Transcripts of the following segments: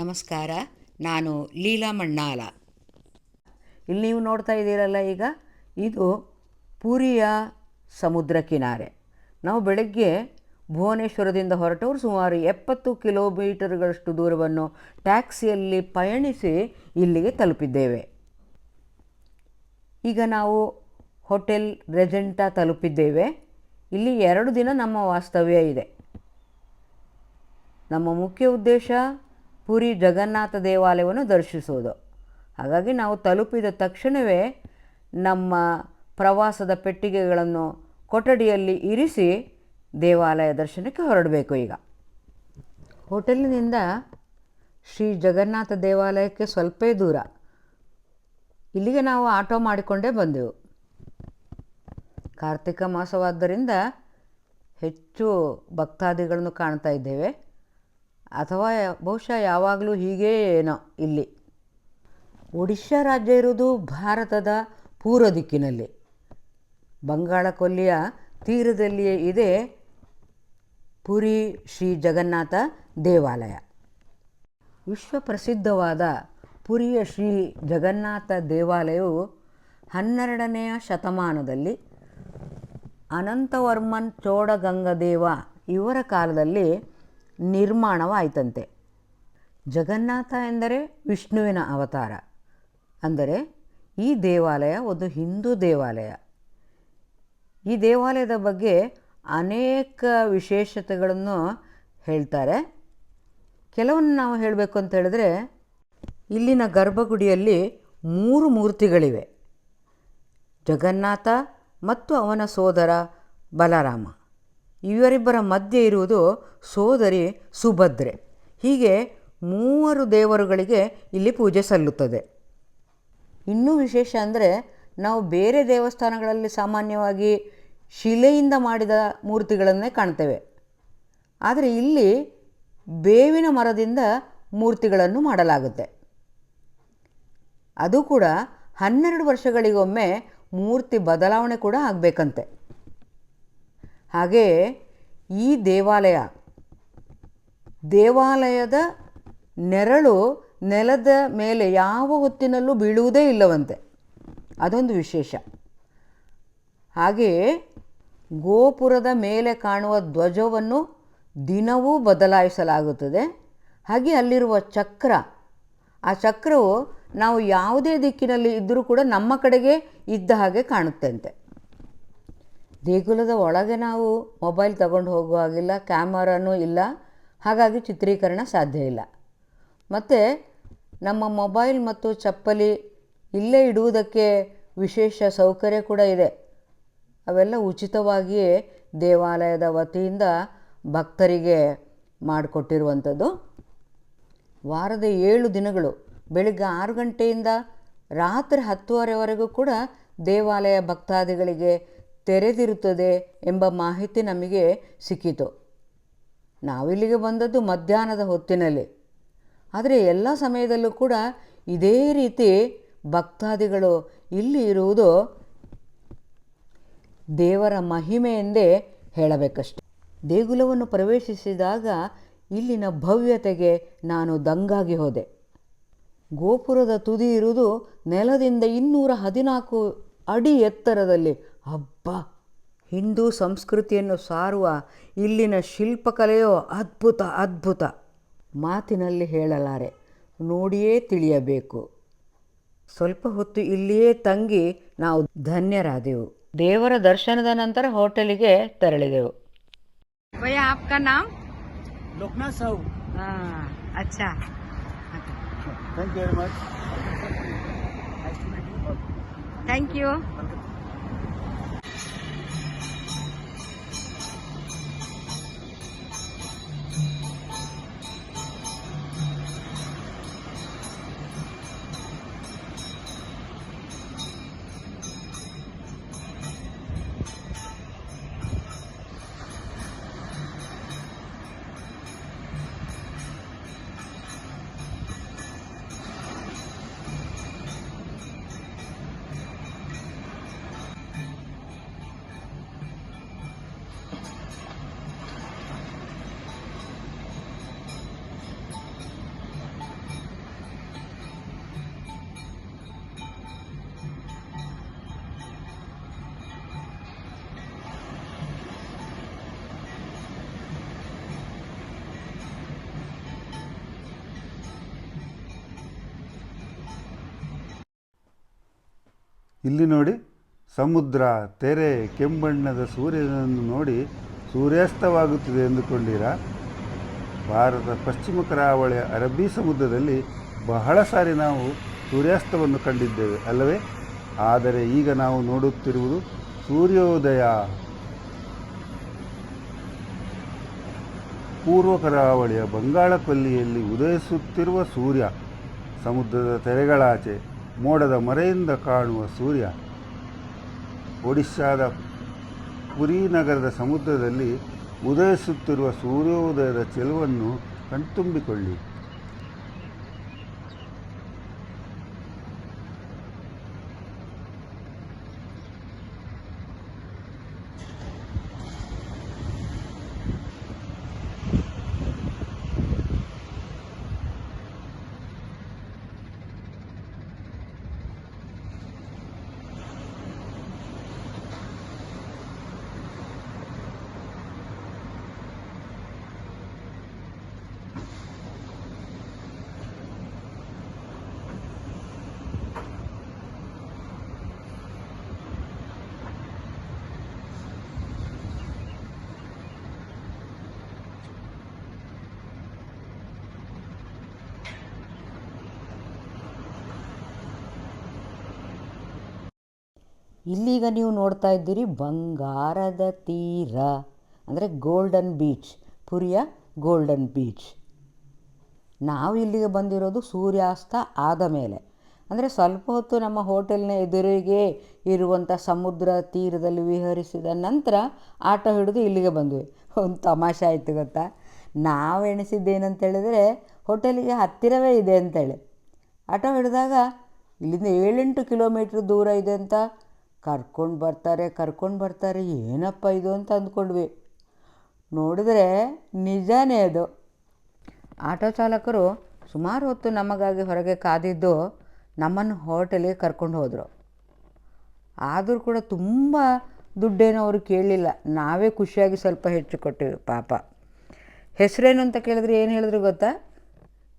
ನಮಸ್ಕಾರ, ನಾನು ಲೀಲಾ ಮಣ್ಣಾಲ. ಇಲ್ಲಿ ನೀವು ನೋಡ್ತಾ ಇದ್ದೀರಲ್ಲ ಈಗ, ಇದು ಪುರಿಯ ಸಮುದ್ರ ಕಿನಾರೆ. ನಾವು ಬೆಳಗ್ಗೆ ಭುವನೇಶ್ವರದಿಂದ ಹೊರಟವರು ಸುಮಾರು ಎಪ್ಪತ್ತು ಕಿಲೋಮೀಟರ್ಗಳಷ್ಟು ದೂರವನ್ನು ಟ್ಯಾಕ್ಸಿಯಲ್ಲಿ ಪಯಣಿಸಿ ಇಲ್ಲಿಗೆ ತಲುಪಿದ್ದೇವೆ. ಈಗ ನಾವು ಹೋಟೆಲ್ ರೆಜೆಂಟಾ ತಲುಪಿದ್ದೇವೆ. ಇಲ್ಲಿ ಎರಡು ದಿನ ನಮ್ಮ ವಾಸ್ತವ್ಯ ಇದೆ. ನಮ್ಮ ಮುಖ್ಯ ಉದ್ದೇಶ ಪುರಿ ಜಗನ್ನಾಥ ದೇವಾಲಯವನ್ನು ದರ್ಶಿಸೋದು. ಹಾಗಾಗಿ ನಾವು ತಲುಪಿದ ತಕ್ಷಣವೇ ನಮ್ಮ ಪ್ರವಾಸದ ಪೆಟ್ಟಿಗೆಗಳನ್ನು ಕೊಠಡಿಯಲ್ಲಿ ಇರಿಸಿ ದೇವಾಲಯ ದರ್ಶನಕ್ಕೆ ಹೊರಡಬೇಕು ಈಗ. ಹೋಟೆಲಿನಿಂದ ಶ್ರೀ ಜಗನ್ನಾಥ ದೇವಾಲಯಕ್ಕೆ ಸ್ವಲ್ಪೇ ದೂರ. ಇಲ್ಲಿಗೆ ನಾವು ಆಟೋ ಮಾಡಿಕೊಂಡೇ ಬಂದೆವು. ಕಾರ್ತಿಕ ಮಾಸವಾದ್ದರಿಂದ ಹೆಚ್ಚು ಭಕ್ತಾದಿಗಳನ್ನು ಕಾಣ್ತಾ ಇದ್ದೇವೆ. ಅಥವಾ ಬಹುಶಃ ಯಾವಾಗಲೂ ಹೀಗೇ ಏನೋ ಇಲ್ಲಿ. ಒಡಿಶಾ ರಾಜ್ಯ ಇರುವುದು ಭಾರತದ ಪೂರ್ವ ದಿಕ್ಕಿನಲ್ಲಿ. ಬಂಗಾಳ ಕೊಲ್ಲಿಯ ತೀರದಲ್ಲಿಯೇ ಇದೆ ಪುರಿ ಶ್ರೀ ಜಗನ್ನಾಥ ದೇವಾಲಯ. ವಿಶ್ವ ಪ್ರಸಿದ್ಧವಾದ ಪುರಿಯ ಶ್ರೀ ಜಗನ್ನಾಥ ದೇವಾಲಯವು ಹನ್ನೆರಡನೆಯ ಶತಮಾನದಲ್ಲಿ ಅನಂತವರ್ಮನ್ ಚೋಡಗಂಗದೇವ ಇವರ ಕಾಲದಲ್ಲಿ ನಿರ್ಮಾಣವಾಯಿತಂತೆ. ಜಗನ್ನಾಥ ಎಂದರೆ ವಿಷ್ಣುವಿನ ಅವತಾರ. ಅಂದರೆ ಈ ದೇವಾಲಯ ಒಂದು ಹಿಂದೂ ದೇವಾಲಯ. ಈ ದೇವಾಲಯದ ಬಗ್ಗೆ ಅನೇಕ ವಿಶೇಷತೆಗಳನ್ನು ಹೇಳ್ತಾರೆ. ಕೆಲವನ್ನು ನಾವು ಹೇಳಬೇಕು ಅಂತ ಹೇಳಿದ್ರೆ, ಇಲ್ಲಿನ ಗರ್ಭಗುಡಿಯಲ್ಲಿ ಮೂರು ಮೂರ್ತಿಗಳಿವೆ. ಜಗನ್ನಾಥ ಮತ್ತು ಅವನ ಸೋದರ ಬಲರಾಮ. ಇವರಿಬ್ಬರ ಮಧ್ಯೆ ಇರುವುದು ಸೋದರಿ ಸುಭದ್ರೆ. ಹೀಗೆ ಮೂವರು ದೇವರುಗಳಿಗೆ ಇಲ್ಲಿ ಪೂಜೆ ಸಲ್ಲುತ್ತದೆ. ಇನ್ನೂ ವಿಶೇಷ ಅಂದರೆ ನಾವು ಬೇರೆ ದೇವಸ್ಥಾನಗಳಲ್ಲಿ ಸಾಮಾನ್ಯವಾಗಿ ಶಿಲೆಯಿಂದ ಮಾಡಿದ ಮೂರ್ತಿಗಳನ್ನೇ ಕಾಣ್ತೇವೆ. ಆದರೆ ಇಲ್ಲಿ ಬೇವಿನ ಮರದಿಂದ ಮೂರ್ತಿಗಳನ್ನು ಮಾಡಲಾಗುತ್ತೆ. ಅದು ಕೂಡ ಹನ್ನೆರಡು ವರ್ಷಗಳಿಗೊಮ್ಮೆ ಮೂರ್ತಿ ಬದಲಾವಣೆ ಕೂಡ ಆಗಬೇಕಂತೆ. ಹಾಗೆಯೇ ಈ ದೇವಾಲಯ, ದೇವಾಲಯದ ನೆರಳು ನೆಲದ ಮೇಲೆ ಯಾವ ಹೊತ್ತಿನಲ್ಲೂ ಬೀಳುವುದೇ ಇಲ್ಲವಂತೆ. ಅದೊಂದು ವಿಶೇಷ. ಹಾಗೆಯೇ ಗೋಪುರದ ಮೇಲೆ ಕಾಣುವ ಧ್ವಜವನ್ನು ದಿನವೂ ಬದಲಾಯಿಸಲಾಗುತ್ತದೆ. ಹಾಗೆ ಅಲ್ಲಿರುವ ಚಕ್ರ, ಆ ಚಕ್ರವು ನಾವು ಯಾವುದೇ ದಿಕ್ಕಿನಲ್ಲಿ ಇದ್ದರೂ ಕೂಡ ನಮ್ಮ ಕಡೆಗೆ ಇದ್ದ ಹಾಗೆ ಕಾಣುತ್ತಂತೆ. ದೇಗುಲದ ಒಳಗೆ ನಾವು ಮೊಬೈಲ್ ತಗೊಂಡು ಹೋಗುವ ಹಾಗಿಲ್ಲ ಕ್ಯಾಮರಾನೂ ಇಲ್ಲ, ಹಾಗಾಗಿ ಚಿತ್ರೀಕರಣ ಸಾಧ್ಯ ಇಲ್ಲ. ಮತ್ತು ನಮ್ಮ ಮೊಬೈಲ್ ಮತ್ತು ಚಪ್ಪಲಿ ಇಲ್ಲೇ ಇಡುವುದಕ್ಕೆ ವಿಶೇಷ ಸೌಕರ್ಯ ಕೂಡ ಇದೆ. ಅವೆಲ್ಲ ಉಚಿತವಾಗಿಯೇ ದೇವಾಲಯದ ವತಿಯಿಂದ ಭಕ್ತರಿಗೆ ಮಾಡಿಕೊಟ್ಟಿರುವಂಥದ್ದು. ವಾರದ ಏಳು ದಿನಗಳು, ಬೆಳಿಗ್ಗೆ ಆರು ಗಂಟೆಯಿಂದ ರಾತ್ರಿ ಹತ್ತುವರೆವರೆಗೂ ಕೂಡ ದೇವಾಲಯ ಭಕ್ತಾದಿಗಳಿಗೆ ತೆರೆದಿರುತ್ತದೆ ಎಂಬ ಮಾಹಿತಿ ನಮಗೆ ಸಿಕ್ಕಿತು. ನಾವಿಲ್ಲಿಗೆ ಬಂದದ್ದು ಮಧ್ಯಾಹ್ನದ ಹೊತ್ತಿನಲ್ಲಿ. ಆದರೆ ಎಲ್ಲ ಸಮಯದಲ್ಲೂ ಕೂಡ ಇದೇ ರೀತಿ ಭಕ್ತಾದಿಗಳು ಇಲ್ಲಿ ಇರುವುದು ದೇವರ ಮಹಿಮೆ ಎಂದೇ ಹೇಳಬೇಕಷ್ಟೆ. ದೇಗುಲವನ್ನು ಪ್ರವೇಶಿಸಿದಾಗ ಇಲ್ಲಿನ ಭವ್ಯತೆಗೆ ನಾನು ದಂಗಾಗಿ ಹೋದೆ. ಗೋಪುರದ ತುದಿ ಇರುವುದು ನೆಲದಿಂದ ಇನ್ನೂರ ಹದಿನಾಲ್ಕು ಅಡಿ ಎತ್ತರದಲ್ಲಿ ಹಬ್ಬ ಹಿಂದೂ ಸಂಸ್ಕೃತಿಯನ್ನು ಸಾರುವ ಇಲ್ಲಿನ ಶಿಲ್ಪಕಲೆಯೋ ಅದ್ಭುತ ಅದ್ಭುತ ಮಾತಿನಲ್ಲಿ ಹೇಳಲಾರೆ ನೋಡಿಯೇ ತಿಳಿಯಬೇಕು ಸ್ವಲ್ಪ ಹೊತ್ತು ಇಲ್ಲಿಯೇ ತಂಗಿ ನಾವು ಧನ್ಯರಾದೆವು ದೇವರ ದರ್ಶನದ ನಂತರ ಹೋಟೆಲಿಗೆ ತೆರಳಿದೆವು ಭಯ್ಯ ಆಪ್ಕಾ ನಾಮ್ लोकनाथ साहू अच्छा thank you very much thank you ಇಲ್ಲಿ ನೋಡಿ ಸಮುದ್ರ, ತೆರೆ, ಕೆಂಬಣ್ಣದ ಸೂರ್ಯನನ್ನು ನೋಡಿ ಸೂರ್ಯಾಸ್ತವಾಗುತ್ತಿದೆ ಎಂದುಕೊಂಡಿರಾ? ಭಾರತ ಪಶ್ಚಿಮ ಕರಾವಳಿಯ ಅರಬ್ಬಿ ಸಮುದ್ರದಲ್ಲಿ ಬಹಳ ಸಾರಿ ನಾವು ಸೂರ್ಯಾಸ್ತವನ್ನು ಕಂಡಿದ್ದೇವೆ, ಅಲ್ಲವೇ? ಆದರೆ ಈಗ ನಾವು ನೋಡುತ್ತಿರುವುದು ಸೂರ್ಯೋದಯ. ಪೂರ್ವ ಕರಾವಳಿಯ ಬಂಗಾಳ ಕೊಲ್ಲಿಯಲ್ಲಿ ಉದಯಿಸುತ್ತಿರುವ ಸೂರ್ಯ ಸಮುದ್ರದ ತೆರೆಗಳಾಚೆ. ಮೋಡದ ಮರೆಯಿಂದ ಕಾಣುವ ಸೂರ್ಯ ಒಡಿಶಾದ ಪುರಿ ನಗರದ ಸಮುದ್ರದಲ್ಲಿ ಉದಯಿಸುತ್ತಿರುವ ಸೂರ್ಯೋದಯದ ಚೆಲುವನ್ನು ಕಣ್ತುಂಬಿಕೊಳ್ಳಿ. ಇಲ್ಲೀಗ ನೀವು ನೋಡ್ತಾ ಇದ್ದೀರಿ ಬಂಗಾರದ ತೀರ, ಅಂದರೆ ಗೋಲ್ಡನ್ ಬೀಚ್ ಪುರಿಯ ಗೋಲ್ಡನ್ ಬೀಚ್ ನಾವು ಇಲ್ಲಿಗೆ ಬಂದಿರೋದು ಸೂರ್ಯಾಸ್ತ ಆದ ಮೇಲೆ. ಅಂದರೆ ಸ್ವಲ್ಪ ಹೊತ್ತು ನಮ್ಮ ಹೋಟೆಲ್ನ ಎದುರಿಗೆ ಇರುವಂಥ ಸಮುದ್ರ ತೀರದಲ್ಲಿ ವಿಹರಿಸಿದ ನಂತರ ಆಟೋ ಹಿಡಿದು ಇಲ್ಲಿಗೆ ಬಂದ್ವಿ. ಒಂದು ತಮಾಷೆ ಆಯಿತು ಗೊತ್ತಾ? ನಾವು ಎಣಿಸಿದ್ದೇನಂತ ಹೇಳಿದರೆ ಹೋಟೆಲಿಗೆ ಹತ್ತಿರವೇ ಇದೆ ಅಂತೇಳಿ. ಆಟೋ ಹಿಡಿದಾಗ ಇಲ್ಲಿಂದ ಏಳೆಂಟು ಕಿಲೋಮೀಟ್ರ್ ದೂರ ಇದೆ ಅಂತ ಕರ್ಕೊಂಡು ಬರ್ತಾರೆ ಕರ್ಕೊಂಡು ಬರ್ತಾರೆ, ಏನಪ್ಪ ಇದು ಅಂತ ಅಂದ್ಕೊಂಡ್ವಿ. ನೋಡಿದ್ರೆ ನಿಜಾನೇ ಅದು. ಆಟೋ ಚಾಲಕರು ಸುಮಾರು ಹೊತ್ತು ನಮಗಾಗಿ ಹೊರಗೆ ಕಾದಿದ್ದು ನಮ್ಮನ್ನು ಹೋಟೆಲಿಗೆ ಕರ್ಕೊಂಡು ಹೋದರು. ಆದರೂ ಕೂಡ ತುಂಬ ದುಡ್ಡೇನೋ ಅವರು ಕೇಳಲಿಲ್ಲ ನಾವೇ ಖುಷಿಯಾಗಿ ಸ್ವಲ್ಪ ಹೆಚ್ಚು ಕೊಟ್ಟಿವಿ, ಪಾಪ. ಹೆಸರೇನು ಅಂತ ಕೇಳಿದ್ರೆ ಏನು ಹೇಳಿದ್ರು ಗೊತ್ತಾ?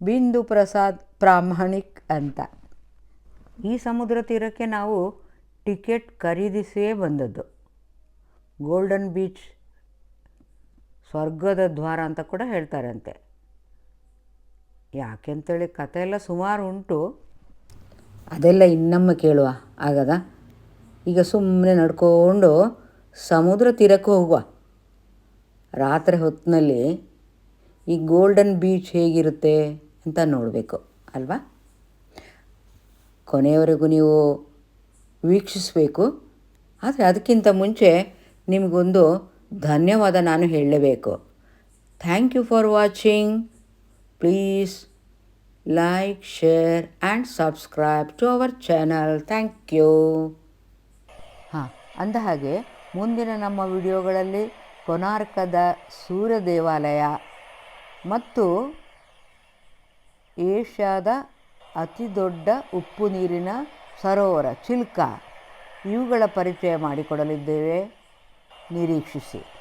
ಬಿಂದು ಪ್ರಸಾದ್ ಪ್ರಾಮಾಣಿಕ್ ಅಂತ. ಈ ಸಮುದ್ರ ತೀರಕ್ಕೆ ನಾವು ಟಿಕೆಟ್ ಖರೀದಿಸಿಯೇ ಬಂದದ್ದು. ಗೋಲ್ಡನ್ ಬೀಚ್ ಸ್ವರ್ಗದ ದ್ವಾರ ಅಂತ ಕೂಡ ಹೇಳ್ತಾರಂತೆ. ಯಾಕೆಂತೇಳಿ ಕಥೆ ಎಲ್ಲ ಸುಮಾರು ಉಂಟು. ಅದೆಲ್ಲ ಇನ್ನೊಮ್ಮೆ ಕೇಳುವ, ಆಗದ? ಈಗ ಸುಮ್ಮನೆ ನಡ್ಕೊಂಡು ಸಮುದ್ರ ತೀರಕ್ಕೆ ಹೋಗುವ. ರಾತ್ರಿ ಹೊತ್ತಿನಲ್ಲಿ ಈ ಗೋಲ್ಡನ್ ಬೀಚ್ ಹೇಗಿರುತ್ತೆ ಅಂತ ನೋಡಬೇಕು, ಅಲ್ವಾ? ಕೊನೆಯವರೆಗೂ ನೀವು ವೀಕ್ಷಿಸಬೇಕು. ಆದರೆ ಅದಕ್ಕಿಂತ ಮುಂಚೆ ನಿಮಗೊಂದು ಧನ್ಯವಾದ ನಾನು ಹೇಳಲೇಬೇಕು. Thank you for watching. Please like, share and subscribe to our channel. Thank you. ಹಾಂ, ಅಂದ ಹಾಗೆ ಮುಂದಿನ ನಮ್ಮ ವಿಡಿಯೋಗಳಲ್ಲಿ ಕೊನಾರ್ಕದ ಸೂರ್ಯ ದೇವಾಲಯ ಮತ್ತು ಏಷ್ಯಾದ ಅತಿ ದೊಡ್ಡ ಉಪ್ಪು ನೀರಿನ ಸರೋವರ ಚಿಲ್ಕ ಇವುಗಳ ಪರಿಚಯ ಮಾಡಿಕೊಡಲಿದ್ದೇವೆ. ನಿರೀಕ್ಷಿಸಿ.